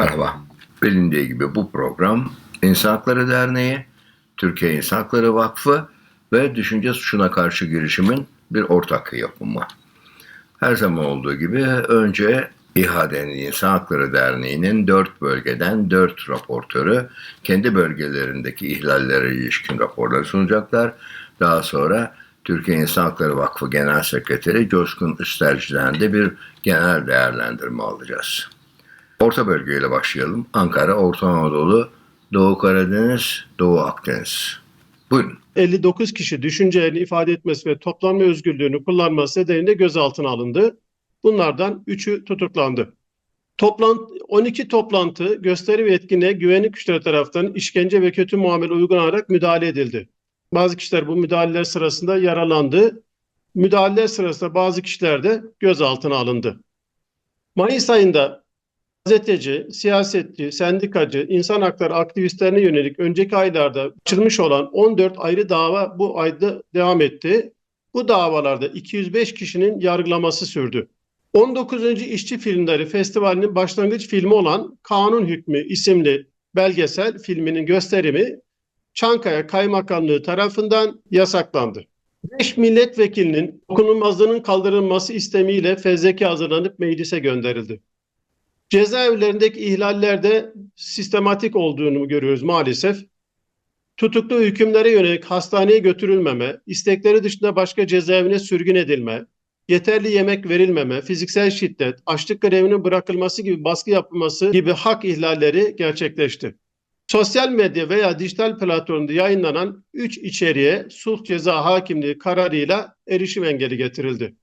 Merhaba. Bilindiği gibi bu program İnsan Hakları Derneği, Türkiye İnsan Hakları Vakfı ve Düşünce Suçuna Karşı girişimin bir ortak yapımı. Her zaman olduğu gibi önce İHA'den İnsan Hakları Derneği'nin dört bölgeden dört raportörü kendi bölgelerindeki ihlallere ilişkin raporları sunacaklar. Daha sonra Türkiye İnsan Hakları Vakfı Genel Sekreteri Coşkun Üsterci'den de bir genel değerlendirme alacağız. Orta bölgeyle başlayalım. Ankara, Orta Anadolu, Doğu Karadeniz, Doğu Akdeniz. Buyurun. 59 kişi düşüncelerini ifade etmesi ve toplanma özgürlüğünü kullanması nedeniyle gözaltına alındı. Bunlardan 3'ü tutuklandı. Toplant 12 toplantı, gösteri ve etkinliğe güvenlik güçleri tarafından işkence ve kötü muamele uygulanarak müdahale edildi. Bazı kişiler bu müdahaleler sırasında yaralandı. Müdahaleler sırasında bazı kişiler de gözaltına alındı. Mayıs ayında gazeteci, siyasetçi, sendikacı, insan hakları aktivistlerine yönelik önceki aylarda açılmış olan 14 ayrı dava bu ayda devam etti. Bu davalarda 205 kişinin yargılaması sürdü. 19. İşçi Filmleri Festivali'nin başlangıç filmi olan Kanun Hükmü isimli belgesel filminin gösterimi Çankaya Kaymakamlığı tarafından yasaklandı. 5 milletvekilinin dokunulmazlığının kaldırılması istemiyle fezleke hazırlanıp meclise gönderildi. Cezaevlerindeki ihlallerde sistematik olduğunu görüyoruz maalesef. Tutuklu hükümlere yönelik hastaneye götürülmeme, istekleri dışında başka cezaevine sürgün edilme, yeterli yemek verilmeme, fiziksel şiddet, açlık grevinin bırakılması gibi baskı yapılması gibi hak ihlalleri gerçekleşti. Sosyal medya veya dijital platformda yayınlanan 3 içeriğe sulh ceza hakimliği kararıyla erişim engeli getirildi.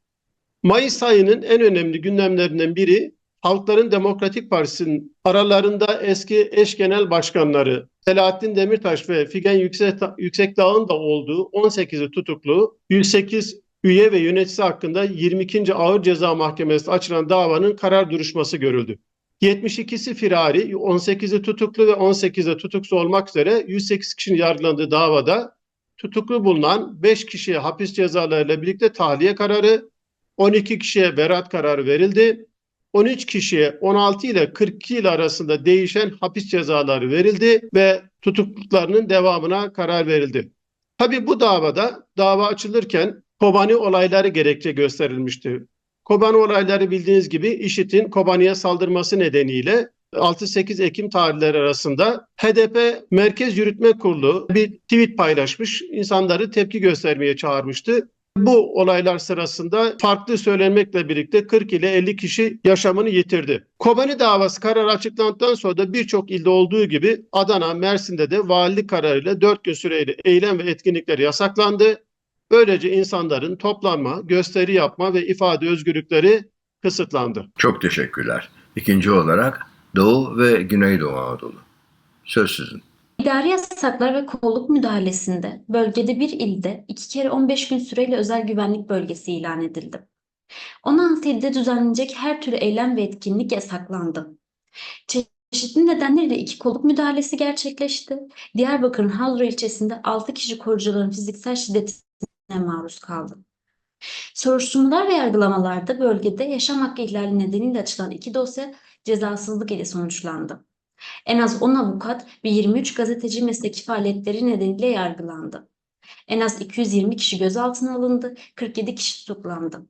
Mayıs ayının en önemli gündemlerinden biri Halkların Demokratik Partisi'nin aralarında eski eş genel başkanları Selahattin Demirtaş ve Figen Yüksek, Yüksekdağ'ın da olduğu 18'i tutuklu 108 üye ve yöneticisi hakkında 22. Ağır Ceza Mahkemesi'nde açılan davanın karar duruşması görüldü. 72'si firari, 18'i tutuklu ve 18'i tutuksuz olmak üzere 108 kişinin yargılandığı davada tutuklu bulunan 5 kişiye hapis cezalarıyla birlikte tahliye kararı, 12 kişiye beraat kararı verildi. 13 kişiye 16 ile 42 yıl arasında değişen hapis cezaları verildi ve tutukluluklarının devamına karar verildi. Tabi bu davada dava açılırken Kobani olayları gerekçe gösterilmişti. Kobani olayları bildiğiniz gibi IŞİD'in Kobani'ye saldırması nedeniyle 6-8 Ekim tarihleri arasında HDP Merkez Yürütme Kurulu bir tweet paylaşmış, insanları tepki göstermeye çağırmıştı. Bu olaylar sırasında farklı söylenmekle birlikte 40 ile 50 kişi yaşamını yitirdi. Kobani davası kararı açıklandıktan sonra da birçok ilde olduğu gibi Adana, Mersin'de de valilik kararıyla 4 gün süreyle eylem ve etkinlikler yasaklandı. Böylece insanların toplanma, gösteri yapma ve ifade özgürlükleri kısıtlandı. Çok teşekkürler. İkinci olarak Doğu ve Güneydoğu Anadolu. Söz sizin. İdari yasaklar ve kolluk müdahalesinde bölgede bir ilde iki kere 15 gün süreyle özel güvenlik bölgesi ilan edildi. 16 ilde düzenlenecek her türlü eylem ve etkinlik yasaklandı. Çeşitli nedenlerle iki kolluk müdahalesi gerçekleşti. Diyarbakır'ın Havra ilçesinde 6 kişi korucuların fiziksel şiddetine maruz kaldı. Soruşturmalar ve yargılamalarda bölgede yaşam hakkı ihlali nedeniyle açılan iki dosya cezasızlık ile sonuçlandı. En az 10 avukat ve 23 gazeteci mesleki faaliyetleri nedeniyle yargılandı. En az 220 kişi gözaltına alındı, 47 kişi tutuklandı.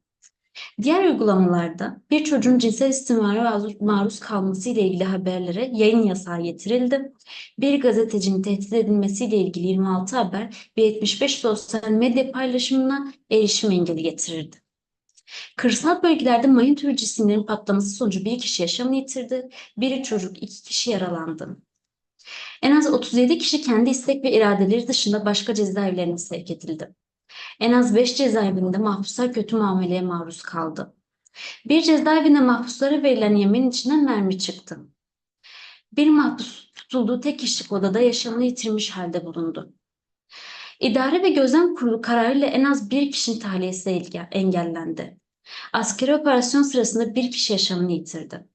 Diğer uygulamalarda bir çocuğun cinsel istismara maruz kalması ile ilgili haberlere yayın yasağı getirildi. Bir gazetecinin tehdit edilmesiyle ilgili 26 haber ve 75 sosyal medya paylaşımına erişim engeli getirildi. Kırsal bölgelerde mayın türü cisimlerin patlaması sonucu bir kişi yaşamını yitirdi, biri çocuk, iki kişi yaralandı. En az 37 kişi kendi istek ve iradeleri dışında başka cezaevlerine sevk edildi. En az 5 cezaevinde mahpuslar kötü muameleye maruz kaldı. Bir cezaevinde mahpuslara verilen yemeğin içinden mermi çıktı. Bir mahpus tutulduğu tek kişilik odada yaşamını yitirmiş halde bulundu. İdare ve Gözlem Kurulu kararıyla en az bir kişinin tahliyesi engellendi. Askeri operasyon sırasında bir kişi yaşamını yitirdi.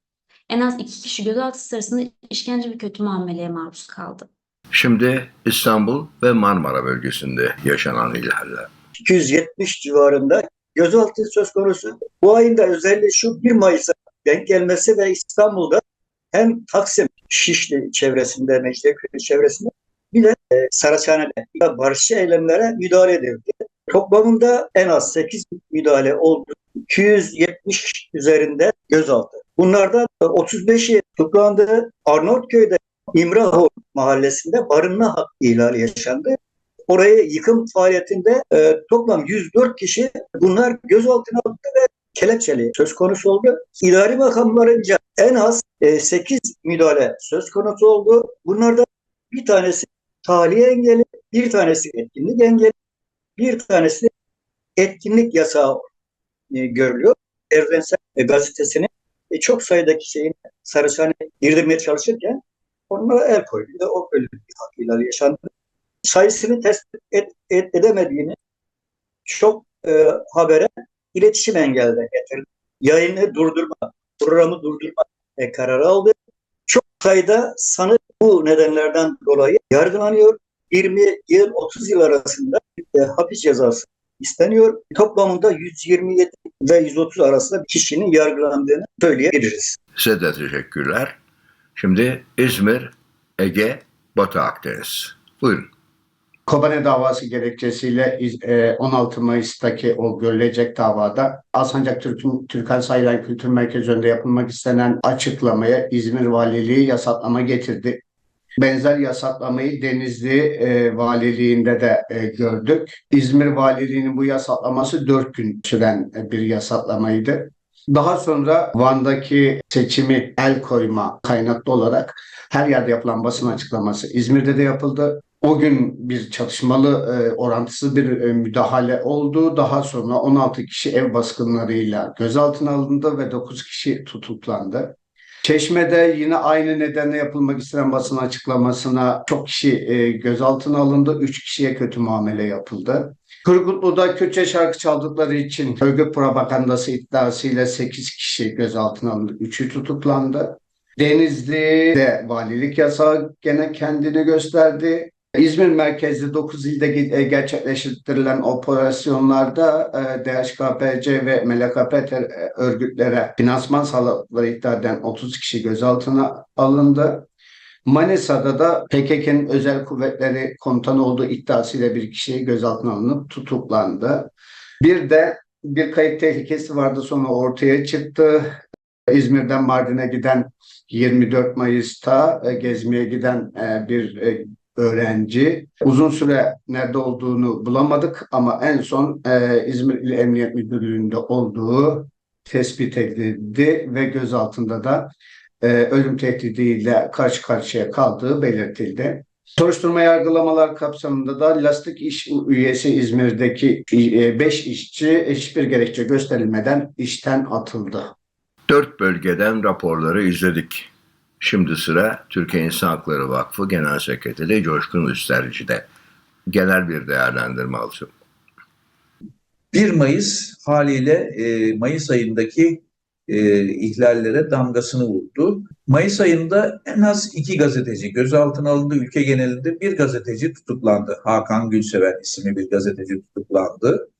En az iki kişi gözaltı sırasında işkence ve kötü muameleye maruz kaldı. Şimdi İstanbul ve Marmara bölgesinde yaşanan ihlaller. 270 civarında gözaltı söz konusu. Bu ayın da özelliği şu 1 Mayıs'a denk gelmesi ve İstanbul'da hem Taksim, Şişli çevresinde, Mecidiyeköy çevresinde bir de e, Saraçhane'de barışçı eylemlere müdahale edildi. Toplamında en az 8 müdahale oldu. 270 üzerinde gözaltı. Bunlardan 35'i tutuklandı. Arnavutköy'de İmraho mahallesinde barınma hakkı ihlali yaşandı. Orayı yıkım faaliyetinde e, toplam 104 kişi bunlar gözaltına alındı ve kelepçeli söz konusu oldu. İdari makamlarınca en az e, 8 müdahale söz konusu oldu. Bunlardan bir tanesi tahliye engeli, bir tanesi etkinlik engeli, bir tanesi etkinlik yasağı e, görülüyor. Evrensel e, Gazetesi'nin e, çok sayıdaki şeyin Sarıçhane girdirmeye çalışırken onlara el koydu. O öyle bir hak ihlali yaşandı. Sayısını tespit et, et- edemediğini çok e, habere iletişim engelde getirdi. Yayını durdurma, programı durdurma e, kararı aldı. Çok sayıda sanık bu nedenlerden dolayı yargılanıyor. 20 yıl 30 yıl arasında e, hapis cezası isteniyor. Toplamında 127 ve 130 arasında kişinin yargılandığını söyleyebiliriz. Size de teşekkürler. Şimdi İzmir, Ege, Batı Akdeniz. Buyurun. Kobane davası gerekçesiyle iz- e, 16 Mayıs'taki o görülecek davada Alsancak Türk, Türkan Sayılan Kültür Merkezi önünde yapılmak istenen açıklamaya İzmir Valiliği yasaklama getirdi. Benzer yasaklamayı Denizli e, Valiliğinde de e, gördük. İzmir Valiliği'nin bu yasaklaması 4 gün süren e, bir yasaklamaydı. Daha sonra Van'daki seçimi el koyma kaynaklı olarak her yerde yapılan basın açıklaması İzmir'de de yapıldı. O gün bir çatışmalı e, orantısız bir e, müdahale oldu. Daha sonra 16 kişi ev baskınlarıyla gözaltına alındı ve 9 kişi tutuklandı. Çeşme'de yine aynı nedenle yapılmak istenen basın açıklamasına çok kişi e, gözaltına alındı. 3 kişiye kötü muamele yapıldı. Kırgutlu'da Kürtçe şarkı çaldıkları için örgüt propagandası iddiasıyla 8 kişi gözaltına alındı. 3'ü tutuklandı. Denizli'de valilik yasağı gene kendini gösterdi. İzmir merkezli 9 ilde e, gerçekleştirilen operasyonlarda e, DHKPC ve MLKP e, örgütlere finansman sağladıkları iddia eden 30 kişi gözaltına alındı. Manisa'da da PKK'nın özel kuvvetleri komutanı olduğu iddiasıyla bir kişi gözaltına alınıp tutuklandı. Bir de bir kayıp tehlikesi vardı sonra ortaya çıktı. İzmir'den Mardin'e giden 24 Mayıs'ta gezmeye giden bir öğrenci. Uzun süre nerede olduğunu bulamadık ama en son e, İzmir İl Emniyet Müdürlüğü'nde olduğu tespit edildi ve gözaltında da e, ölüm tehdidiyle karşı karşıya kaldığı belirtildi. Soruşturma yargılamalar kapsamında da lastik iş üyesi İzmir'deki 5 işçi hiçbir gerekçe gösterilmeden işten atıldı. Dört bölgeden raporları izledik. Şimdi sıra Türkiye İnsan Hakları Vakfı Genel Sekreteri Coşkun Üsterici'de. Genel bir değerlendirme alsın. 1 Mayıs haliyle e, Mayıs ayındaki e, ihlallere damgasını vurdu. Mayıs ayında en az iki gazeteci gözaltına alındı. Ülke genelinde bir gazeteci tutuklandı. Hakan Gülsever isimli bir gazeteci tutuklandı.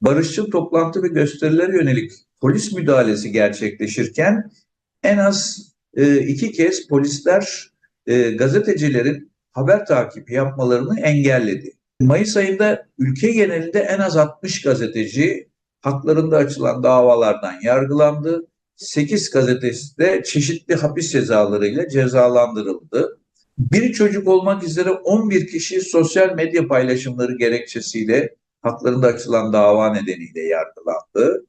Barışçıl toplantı ve gösterilere yönelik polis müdahalesi gerçekleşirken en az e, iki kez polisler e, gazetecilerin haber takibi yapmalarını engelledi. Mayıs ayında ülke genelinde en az 60 gazeteci haklarında açılan davalardan yargılandı. 8 gazetesi de çeşitli hapis cezalarıyla cezalandırıldı. Bir çocuk olmak üzere 11 kişi sosyal medya paylaşımları gerekçesiyle haklarında açılan dava nedeniyle yargılandı.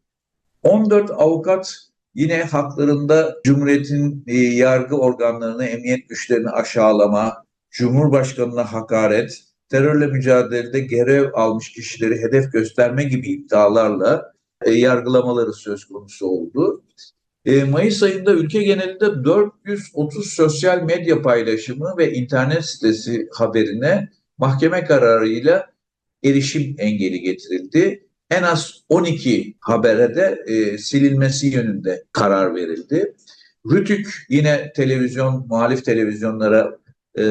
14 avukat yine haklarında Cumhuriyet'in e, yargı organlarını, emniyet güçlerini aşağılama, Cumhurbaşkanına hakaret, terörle mücadelede görev almış kişileri hedef gösterme gibi iddialarla e, yargılamaları söz konusu oldu. E, Mayıs ayında ülke genelinde 430 sosyal medya paylaşımı ve internet sitesi haberine mahkeme kararıyla erişim engeli getirildi. En az 12 habere de e, silinmesi yönünde karar verildi. Rütük yine televizyon, muhalif televizyonlara e,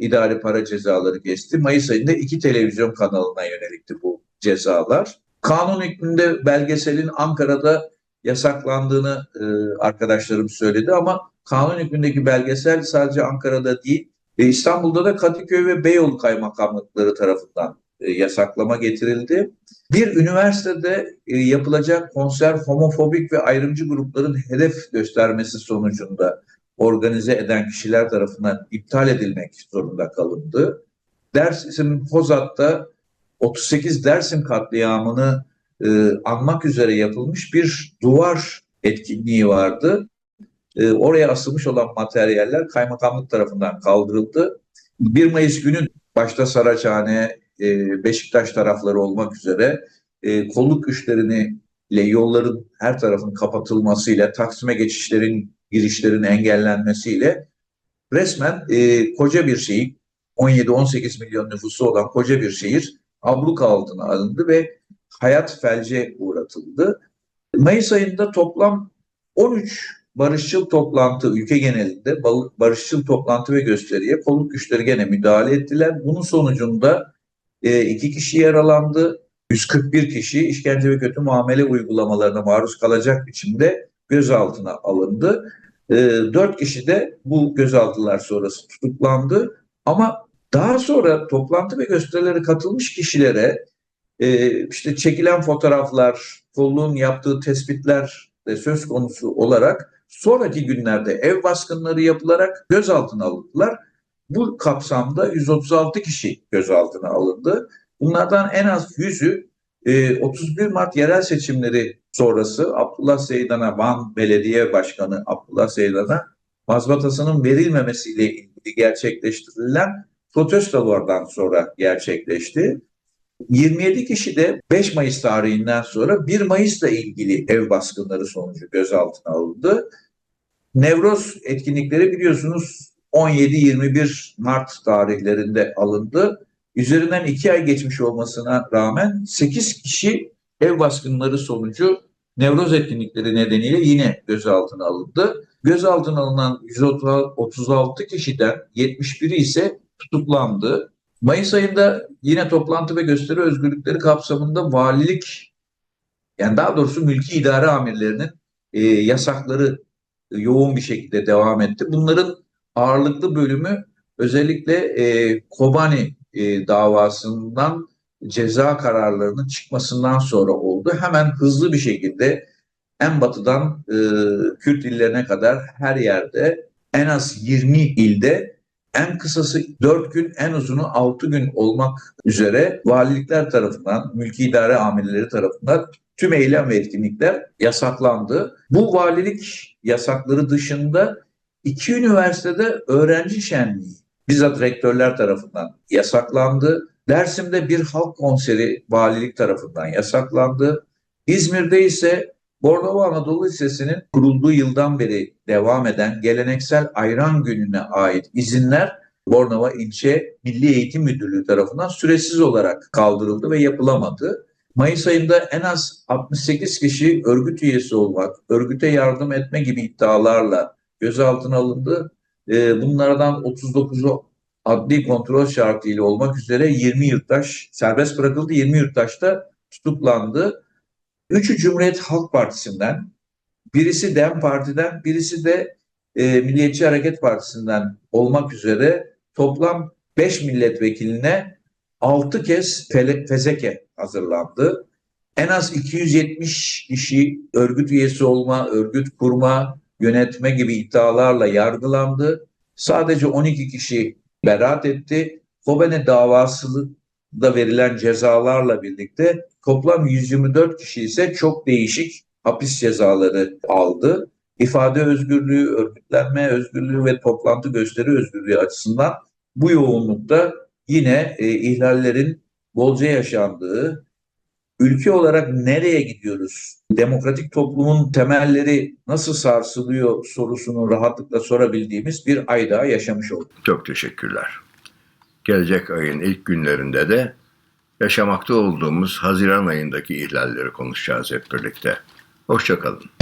idari para cezaları kesti. Mayıs ayında iki televizyon kanalına yönelikti bu cezalar. Kanun hükmünde belgeselin Ankara'da yasaklandığını e, arkadaşlarım söyledi ama kanun hükmündeki belgesel sadece Ankara'da değil e, İstanbul'da da Kadıköy ve Beyoğlu kaymakamlıkları tarafından yasaklama getirildi. Bir üniversitede e, yapılacak konser homofobik ve ayrımcı grupların hedef göstermesi sonucunda organize eden kişiler tarafından iptal edilmek zorunda kalındı. Dersim Hozat'ta 38 Dersim katliamını e, anmak üzere yapılmış bir duvar etkinliği vardı. E, oraya asılmış olan materyaller kaymakamlık tarafından kaldırıldı. 1 Mayıs günü başta Saraçhane, e, Beşiktaş tarafları olmak üzere e, kolluk güçlerini ile yolların her tarafın kapatılmasıyla, Taksim'e geçişlerin, girişlerin engellenmesiyle resmen e, koca bir şehir, 17-18 milyon nüfusu olan koca bir şehir abluk altına alındı ve hayat felce uğratıldı. Mayıs ayında toplam 13 barışçıl toplantı ülke genelinde barışçıl toplantı ve gösteriye kolluk güçleri gene müdahale ettiler. Bunun sonucunda e, iki kişi yaralandı. 141 kişi işkence ve kötü muamele uygulamalarına maruz kalacak biçimde gözaltına alındı. E, 4 kişi de bu gözaltılar sonrası tutuklandı. Ama daha sonra toplantı ve gösterilere katılmış kişilere e, işte çekilen fotoğraflar, kolluğun yaptığı tespitler de söz konusu olarak sonraki günlerde ev baskınları yapılarak gözaltına alındılar. Bu kapsamda 136 kişi gözaltına alındı. Bunlardan en az 100'ü e, 31 Mart yerel seçimleri sonrası Abdullah Seydan'a Van Belediye Başkanı Abdullah Seydan'a mazbatasının verilmemesiyle ilgili gerçekleştirilen protestolardan sonra gerçekleşti. 27 kişi de 5 Mayıs tarihinden sonra 1 Mayıs'la ilgili ev baskınları sonucu gözaltına alındı. Nevroz etkinlikleri biliyorsunuz 17-21 Mart tarihlerinde alındı. Üzerinden 2 ay geçmiş olmasına rağmen 8 kişi ev baskınları sonucu Nevroz etkinlikleri nedeniyle yine gözaltına alındı. Gözaltına alınan 136 kişiden 71'i ise tutuklandı. Mayıs ayında yine toplantı ve gösteri özgürlükleri kapsamında valilik yani daha doğrusu mülki idare amirlerinin e, yasakları e, yoğun bir şekilde devam etti. Bunların ağırlıklı bölümü özellikle e, Kobani e, davasından ceza kararlarının çıkmasından sonra oldu. Hemen hızlı bir şekilde en batıdan e, Kürt illerine kadar her yerde en az 20 ilde en kısası 4 gün, en uzunu 6 gün olmak üzere valilikler tarafından, mülki idare amirleri tarafından tüm eylem ve etkinlikler yasaklandı. Bu valilik yasakları dışında iki üniversitede öğrenci şenliği bizzat rektörler tarafından yasaklandı. Dersim'de bir halk konseri valilik tarafından yasaklandı. İzmir'de ise Bornova Anadolu Lisesi'nin kurulduğu yıldan beri devam eden geleneksel ayran gününe ait izinler Bornova İlçe Milli Eğitim Müdürlüğü tarafından süresiz olarak kaldırıldı ve yapılamadı. Mayıs ayında en az 68 kişi örgüt üyesi olmak, örgüte yardım etme gibi iddialarla gözaltına alındı. Ee, Bunlardan 39'u adli kontrol şartıyla olmak üzere 20 yurttaş serbest bırakıldı. 20 yurttaş da tutuklandı. Üçü Cumhuriyet Halk Partisi'nden, birisi DEM Parti'den, birisi de e, Milliyetçi Hareket Partisi'nden olmak üzere toplam 5 milletvekiline 6 kez fezeke hazırlandı. En az 270 kişi örgüt üyesi olma, örgüt kurma, yönetme gibi iddialarla yargılandı. Sadece 12 kişi beraat etti. Kobane davası da verilen cezalarla birlikte toplam 124 kişi ise çok değişik hapis cezaları aldı. İfade özgürlüğü, örgütlenme özgürlüğü ve toplantı gösteri özgürlüğü açısından bu yoğunlukta yine e, ihlallerin bolca yaşandığı, ülke olarak nereye gidiyoruz? Demokratik toplumun temelleri nasıl sarsılıyor sorusunu rahatlıkla sorabildiğimiz bir ay daha yaşamış olduk. Çok teşekkürler. Gelecek ayın ilk günlerinde de yaşamakta olduğumuz Haziran ayındaki ihlalleri konuşacağız hep birlikte. Hoşçakalın.